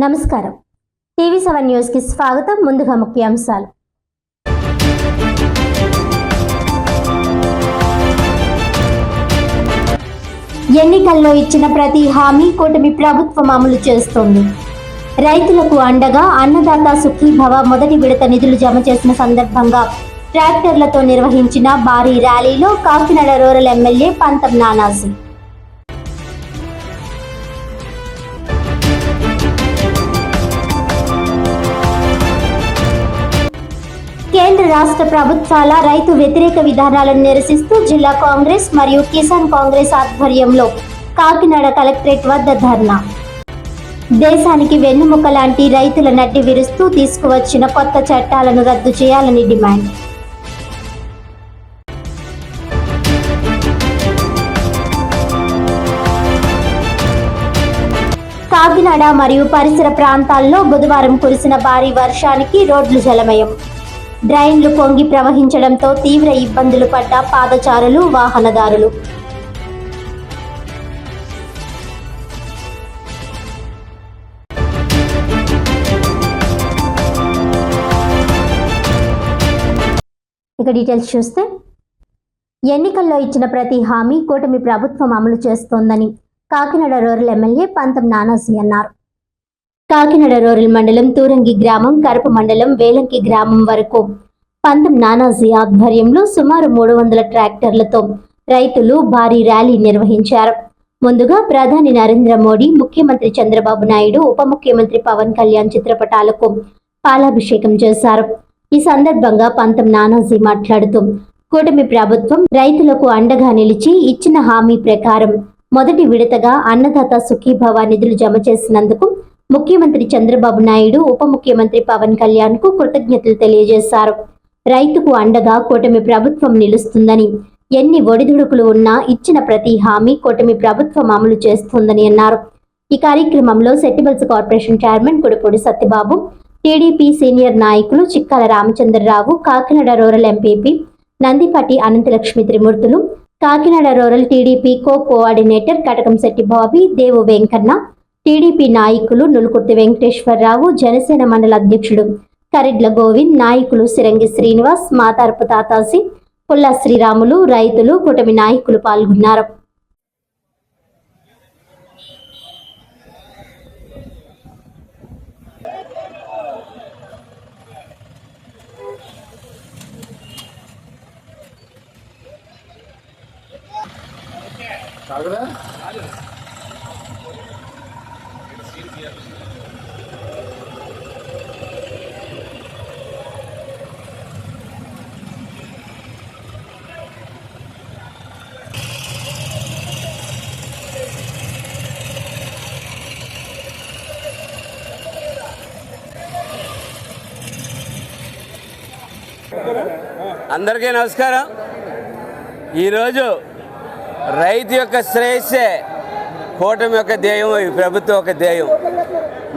నమస్కారం. TV seven న్యూస్కి స్వాగతం. ముందుగా ముఖ్యాంశాలు. ఎన్నికల్లో ఇచ్చిన ప్రతి హామీ కూటమి ప్రభుత్వం అమలు చేస్తోంది. రైతులకు అండగా అన్నదాత సుఖీభవ మొదటి విడత నిధులు జమ చేసిన సందర్భంగా ట్రాక్టర్లతో నిర్వహించిన భారీ ర్యాలీలో కాకినాడ రూరల్ ఎమ్మెల్యే పంతం నానాజీ. రాష్ట్ర ప్రభుత్వాల రైతు వ్యతిరేక విధానాలను నిరసిస్తూ జిల్లా కాంగ్రెస్ మరియు కిసాన్ కాంగ్రెస్ ఆధ్వర్యంలో కాకినాడ కలెక్టరేట్ వద్ద ధర్నా. దేశానికి వెన్నుముక లాంటి రైతుల నడ్డి విరుస్తూ తీసుకువచ్చిన కొత్త చట్టాలను రద్దు చేయాలని డిమాండ్. కాకినాడ మరియు పరిసర ప్రాంతాల్లో బుధవారం కురిసిన భారీ వర్షానికి రోడ్లు జలమయం. డ్రైన్లు పొంగి ప్రవహించడంతో తీవ్ర ఇబ్బందులు పడ్డ పాదచారులు వాహనదారులు. ఇక డీటెయిల్స్ చూస్తే ఎన్నికల్లో ఇచ్చిన ప్రతి హామీ కూటమి ప్రభుత్వం అమలు చేస్తోందని కాకినాడ రూరల్ ఎమ్మెల్యే పంతం నానాసి అన్నారు. కాకినాడ రూరల్ మండలం తూరంగి గ్రామం కరప మండలం వేలంకి గ్రామం వరకు. పంతం నానాజీ ఆధ్వర్యంలో సుమారు మూడు వందల ట్రాక్టర్లతో రైతులు భారీ ర్యాలీ నిర్వహించారు. ముందుగా ప్రధాని నరేంద్ర మోడీ ముఖ్యమంత్రి చంద్రబాబు నాయుడు ఉప ముఖ్యమంత్రి పవన్ కళ్యాణ్ చిత్రపటాలకు పాలాభిషేకం చేశారు. ఈ సందర్భంగా పంతం నానాజీ మాట్లాడుతూ కూటమి ప్రభుత్వం రైతులకు అండగా నిలిచి ఇచ్చిన హామీ ప్రకారం మొదటి విడతగా అన్నదాత సుఖీభవ నిధులు జమ చేసినందుకు ముఖ్యమంత్రి చంద్రబాబు నాయుడు ఉప ముఖ్యమంత్రి పవన్ కళ్యాణ్కు కృతజ్ఞతలు తెలియజేశారు. రైతుకు అండగా కూటమి ప్రభుత్వం నిలుస్తుందని ఎన్ని ఒడిదుడుకులు ఉన్నా ఇచ్చిన ప్రతి హామీ కూటమి ప్రభుత్వం అమలు చేస్తుందని అన్నారు. ఈ కార్యక్రమంలో సెట్టిబల్స్ corporation chairman Kudipudi Satyababu TDP senior నాయకులు Chikkala Ramachandrarao Kakinada rural MPP Nandipati Anantalakshmi Trimurthulu Kakinada rural TDP co coordinator Katakamsetti Bobby Devu Venkanna TDP నాయకులు నులుకుర్తి వెంకటేశ్వరరావు జనసేన మండల అధ్యక్షుడు కరెడ్ల గోవింద్ నాయకులు సిరంగి శ్రీనివాస్ మాతారపు తాతాసి పుల్ల శ్రీరాములు రైతులు కూటమి నాయకులు పాల్గొన్నారు. తాగరా అందరికీ నమస్కారం. ఈరోజు రైతు యొక్క శ్రేయస్సే కూటమి యొక్క ధ్యేయం ఈ ప్రభుత్వం యొక్క ధ్యేయం.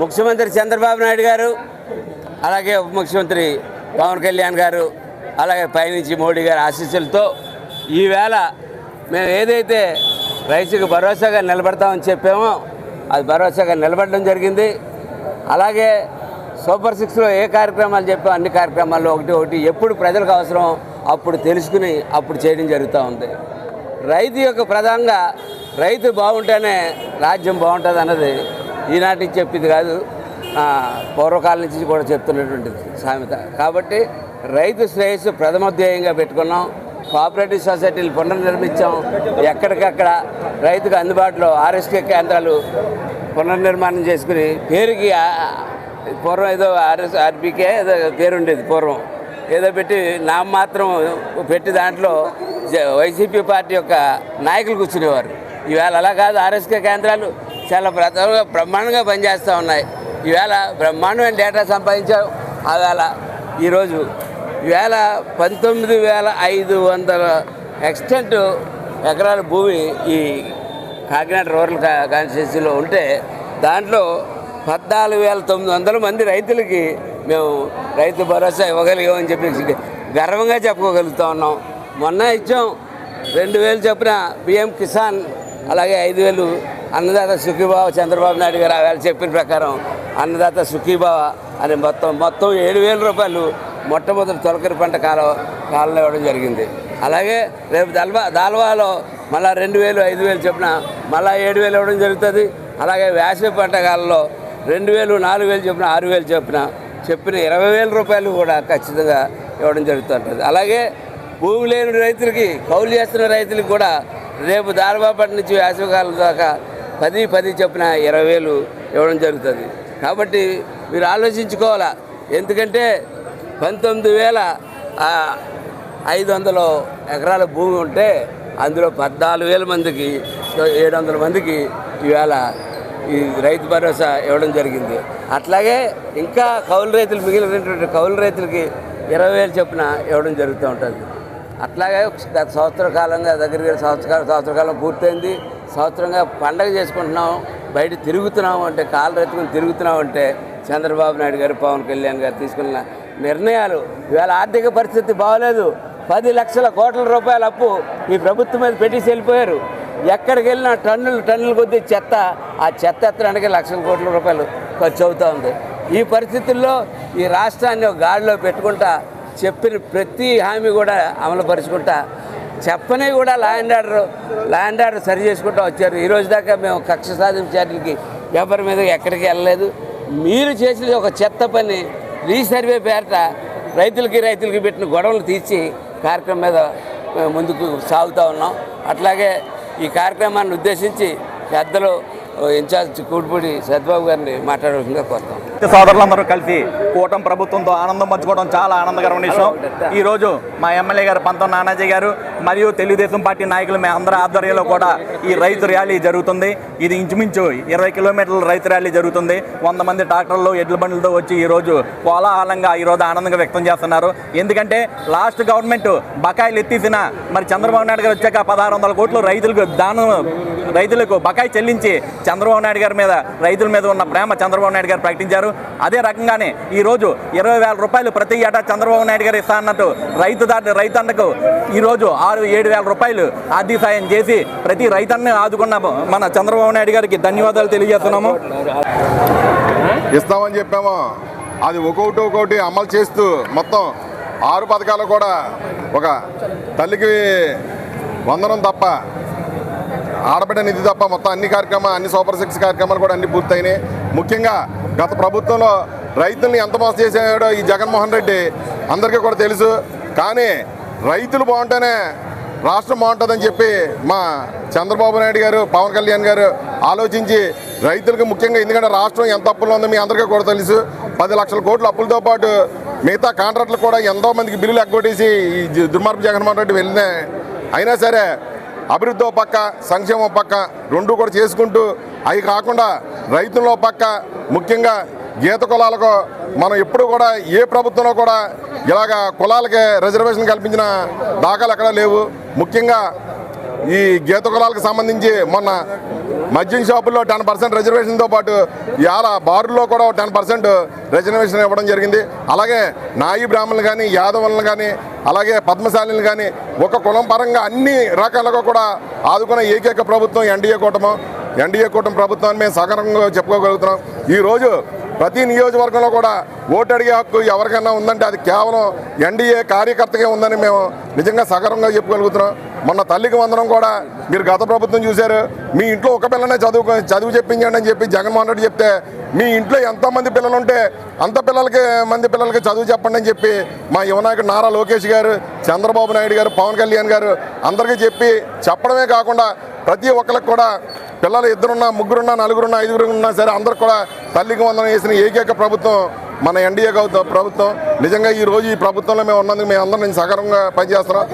ముఖ్యమంత్రి చంద్రబాబు నాయుడు గారు అలాగే ఉప ముఖ్యమంత్రి పవన్ కళ్యాణ్ గారు అలాగే పైనుంచి మోడీ గారి ఆశీస్సులతో ఈవేళ మేము ఏదైతే రైతుకు భరోసాగా నిలబడతామని చెప్పామో అది భరోసాగా నిలబడడం జరిగింది. అలాగే సూపర్ సిక్స్లో ఏ కార్యక్రమాలు చెప్పాం అన్ని కార్యక్రమాల్లో ఒకటి ఒకటి ఎప్పుడు ప్రజలకు అవసరం అప్పుడు తెలుసుకుని అప్పుడు చేయడం జరుగుతూ ఉంది. రైతు యొక్క ప్రధానంగా రైతు బాగుంటేనే రాజ్యం బాగుంటుంది అన్నది ఈనాటి నుంచి చెప్పింది కాదు. పూర్వకాలం నుంచి కూడా చెప్తున్నటువంటిది సామెత. కాబట్టి రైతు శ్రేయస్సు ప్రథమోధ్యేయంగా పెట్టుకున్నాం. కోఆపరేటివ్ సొసైటీలు పునర్నిర్మించాం. ఎక్కడికక్కడ రైతుకు అందుబాటులో ఆర్ఎస్కే కేంద్రాలు పునర్నిర్మాణం చేసుకుని పేరుకి పూర్వం ఏదో ఆర్ఎస్ ఆర్బీకే ఏదో పేరుండేది పూర్వం. ఏదో పెట్టి నా మాత్రం పెట్టి దాంట్లో వైసీపీ పార్టీ యొక్క నాయకులు కూర్చునేవారు. ఈవేళ అలా కాదు. ఆర్ఎస్కే కేంద్రాలు చాలా ప్రధానంగా బ్రహ్మాండంగా పనిచేస్తూ ఉన్నాయి. ఈవేళ బ్రహ్మాండమైన డేటా సంపాదించాం ఆవేళ ఈరోజు ఈవేళ పంతొమ్మిది వేల ఐదు వందల ఎక్స్టెంట్ ఎకరాల భూమి ఈ కాకినాడ రూరల్ కాన్స్టిట్యూన్సీలో ఉంటే దాంట్లో పద్నాలుగు వేల తొమ్మిది వందల మంది రైతులకి మేము రైతు భరోసా ఇవ్వగలిగామని చెప్పి గర్వంగా చెప్పుకోగలుగుతా ఉన్నాం. మొన్న ఇచ్చాం రెండు వేలు చొప్పున పిఎం కిసాన్ అలాగే ఐదు వేలు అన్నదాత సుఖీబావ చంద్రబాబు నాయుడు గారు ఆ చెప్పిన ప్రకారం అన్నదాత సుఖీభావ అని మొత్తం మొత్తం ఏడు వేల రూపాయలు మొట్టమొదటి తొలకరి పంట కాలం కాలంలో ఇవ్వడం జరిగింది. అలాగే రేపు దల్వా దాల్వాలో మళ్ళా రెండు వేలు ఐదు వేలు చొప్పున మళ్ళా ఏడు వేలు ఇవ్వడం జరుగుతుంది. అలాగే వేసవి పంట కాలంలో రెండు వేలు నాలుగు వేలు చొప్పున ఆరు వేలు చొప్పున చెప్పిన ఇరవై వేల రూపాయలు కూడా ఖచ్చితంగా ఇవ్వడం జరుగుతుంటుంది. అలాగే భూమి లేని రైతులకి కౌలు చేస్తున్న రైతులకు కూడా రేపు దారబాపటి నుంచి వేసవికాలం దాకా పది పది చొప్పున ఇరవై వేలు ఇవ్వడం జరుగుతుంది. కాబట్టి మీరు ఆలోచించుకోవాలా? ఎందుకంటే పంతొమ్మిది వేల ఐదు వందల ఎకరాల భూమి ఉంటే అందులో పద్నాలుగు వేల మందికి ఏడు వందల మందికి ఈవేళ ఈ రైతు భరోసా ఇవ్వడం జరిగింది. అట్లాగే ఇంకా కౌలు రైతులు మిగిలినటువంటి కౌలు రైతులకి ఇరవై వేలు చొప్పున ఇవ్వడం జరుగుతూ ఉంటుంది. అట్లాగే గత సంవత్సర కాలంగా దగ్గర దగ్గర సంవత్సర సంవత్సర కాలం పూర్తయింది. సంవత్సరంగా పండగ చేసుకుంటున్నాం బయట తిరుగుతున్నాం అంటే కాలు రెత్తుకుని తిరుగుతున్నాం అంటే చంద్రబాబు నాయుడు గారు పవన్ కళ్యాణ్ గారు తీసుకున్న నిర్ణయాలు. ఇవాళ ఆర్థిక పరిస్థితి బాగోలేదు. పది లక్షల కోట్ల రూపాయల అప్పు ఈ ప్రభుత్వం మీద పెట్టేసి వెళ్ళిపోయారు. ఎక్కడికి వెళ్ళినా టన్నులు టన్నులు కొద్దీ చెత్త. ఆ చెత్త ఎత్తడానికి లక్షల కోట్ల రూపాయలు ఖర్చు అవుతూ ఉంది. ఈ పరిస్థితుల్లో ఈ రాష్ట్రాన్ని ఒక గాడిలో పెట్టుకుంటా చెప్పిన ప్రతి హామీ కూడా అమలుపరుచుకుంటా చెప్పనే కూడా law and order law and order సరి చేసుకుంటూ వచ్చారు. ఈ రోజు దాకా మేము కక్ష సాధించాటికి ఎవరి మీద ఎక్కడికి వెళ్ళలేదు. మీరు చేసిన ఒక చెత్త పని రీసర్వే పేరట రైతులకి రైతులకి పెట్టిన గొడవలు తీర్చి కార్యక్రమం మీద ముందుకు సాగుతూ ఉన్నాం. అట్లాగే ఈ కార్యక్రమాన్ని ఉద్దేశించి పెద్దలు ఇన్ఛార్జ్ కూడిపూడి సద్బాబు గారిని మాట్లాడవలసిందిగా కోరుతాం. సోదరులందరూ కలిసి కూటమి ప్రభుత్వంతో ఆనందం పంచుకోవడం చాలా ఆనందకరమైన విషయం. ఈ రోజు మా ఎమ్మెల్యే గారు పంతం నానాజీ గారు మరియు తెలుగుదేశం పార్టీ నాయకులు మేము అందరి ఆధ్వర్యంలో కూడా ఈ రైతు ర్యాలీ జరుగుతుంది. ఇది ఇంచుమించు ఇరవై కిలోమీటర్ల రైతు ర్యాలీ జరుగుతుంది. వంద మంది ట్రాక్టర్లు ఎడ్ల బండ్లతో వచ్చి ఈరోజు కోలాహలంగా ఈ రోజు ఆనందంగా వ్యక్తం చేస్తున్నారు. ఎందుకంటే లాస్ట్ గవర్నమెంట్ బకాయిలు ఎత్తేసిన మరి చంద్రబాబు నాయుడు గారు వచ్చాక పదహారు వందల కోట్లు రైతులకు దానం రైతులకు బకాయి చెల్లించి చంద్రబాబు నాయుడు గారి మీద రైతుల మీద ఉన్న ప్రేమ చంద్రబాబు నాయుడు గారు ప్రకటించారు. అదే రకంగానే ఈ రోజు ఇరవై వేల రూపాయలు ప్రతి ఏటా చంద్రబాబు నాయుడు గారు ఇస్తా అన్నట్టు రైతు దాటి రైతన్నకు ఈ రోజు ఆరు ఏడు వేల రూపాయలు ఆర్థిక సాయం చేసి ప్రతి రైతన్ని ఆదుకున్న మన చంద్రబాబు నాయుడు గారికి ధన్యవాదాలు తెలియజేస్తున్నాము. ఇస్తామని చెప్పాము. అది ఒక్కొక్కటి ఒక్కొక్కటి అమలు చేస్తూ మొత్తం ఆరు పథకాలు కూడా ఒక తల్లికి వందనం తప్ప ఆడబిడ్డ నిధి తప్ప మొత్తం అన్ని కార్యక్రమాలు అన్ని సూపర్ సిక్స్ కార్యక్రమాలు కూడా అన్ని పూర్తయినాయి. ముఖ్యంగా గత ప్రభుత్వంలో రైతుల్ని ఎంత మోసం చేసాడో ఈ జగన్మోహన్ రెడ్డి అందరికీ కూడా తెలుసు. కానీ రైతులు బాగుంటేనే రాష్ట్రం బాగుంటుందని చెప్పి మా చంద్రబాబు నాయుడు గారు పవన్ కళ్యాణ్ గారు ఆలోచించి రైతులకు ముఖ్యంగా ఎందుకంటే రాష్ట్రం ఎంత అప్పుల్లో ఉందో మీ అందరికీ కూడా తెలుసు. పది లక్షల కోట్ల అప్పులతో పాటు మిగతా కాంట్రాక్టులు కూడా ఎంతో మందికి బిల్లులు ఎగ్గొట్టేసి ఈ దుర్మార్పు జగన్మోహన్ రెడ్డి వెళ్ళినాయి అయినా సరే అభివృద్ధి పక్క సంక్షేమం పక్క రెండు కూడా చేసుకుంటూ అవి కాకుండా రైతుల్లో పక్క ముఖ్యంగా గీత కులాలకు మనం ఎప్పుడు కూడా ఏ ప్రభుత్వంలో కూడా ఇలాగ కులాలకి రిజర్వేషన్ కల్పించిన దాఖలు ఎక్కడా లేవు. ముఖ్యంగా ఈ గీత కులాలకు సంబంధించి మొన్న మద్యం షాపుల్లో టెన్ పర్సెంట్ రిజర్వేషన్తో పాటు ఇవాళ బారుల్లో కూడా టెన్ పర్సెంట్ రిజర్వేషన్ ఇవ్వడం జరిగింది. అలాగే నాయి బ్రాహ్మణులు కానీ యాదవులను కానీ అలాగే పద్మశాలిని కానీ ఒక కులం పరంగా అన్ని రకాలుగా కూడా ఆదుకున్న ఏకైక ప్రభుత్వం ఎన్డీఏ కూటమి. ఎన్డీఏ కూటమి ప్రభుత్వాన్ని మేము సగరంగా చెప్పుకోగలుగుతున్నాం. ఈరోజు ప్రతి నియోజకవర్గంలో కూడా ఓటు అడిగే హక్కు ఎవరికైనా ఉందంటే అది కేవలం ఎన్డీఏ కార్యకర్తగా ఉందని మేము నిజంగా సగరంగా చెప్పుకోగలుగుతున్నాం. మొన్న తల్లికి వందనం కూడా మీరు గత ప్రభుత్వం చూశారు. మీ ఇంట్లో ఒక పిల్లనే చదువు చదువు చెప్పించండి అని చెప్పి జగన్మోహన్ రెడ్డి చెప్తే మీ ఇంట్లో ఎంతమంది పిల్లలు ఉంటే అంత పిల్లలకి మంది పిల్లలకి చదువు చెప్పండి అని చెప్పి మా యువనాయకుడు నారా లోకేష్ గారు చంద్రబాబు నాయుడు గారు పవన్ కళ్యాణ్ గారు అందరికీ చెప్పి చెప్పడమే కాకుండా ప్రతి ఒక్కరికి కూడా పిల్లలు ఇద్దరున్నా ముగ్గురున్నా నలుగురున్నా ఐదుగురు ఉన్నా సరే అందరు కూడా తల్లికి వందనం చేసిన ఏకైక ప్రభుత్వం మన ఎన్డీఏ ప్రభుత్వం. నిజంగా ఈ రోజు ఈ ప్రభుత్వంలో మేము ఉన్నందుకు మేము అందరం నేను సగరంగా పనిచేస్తున్నాం.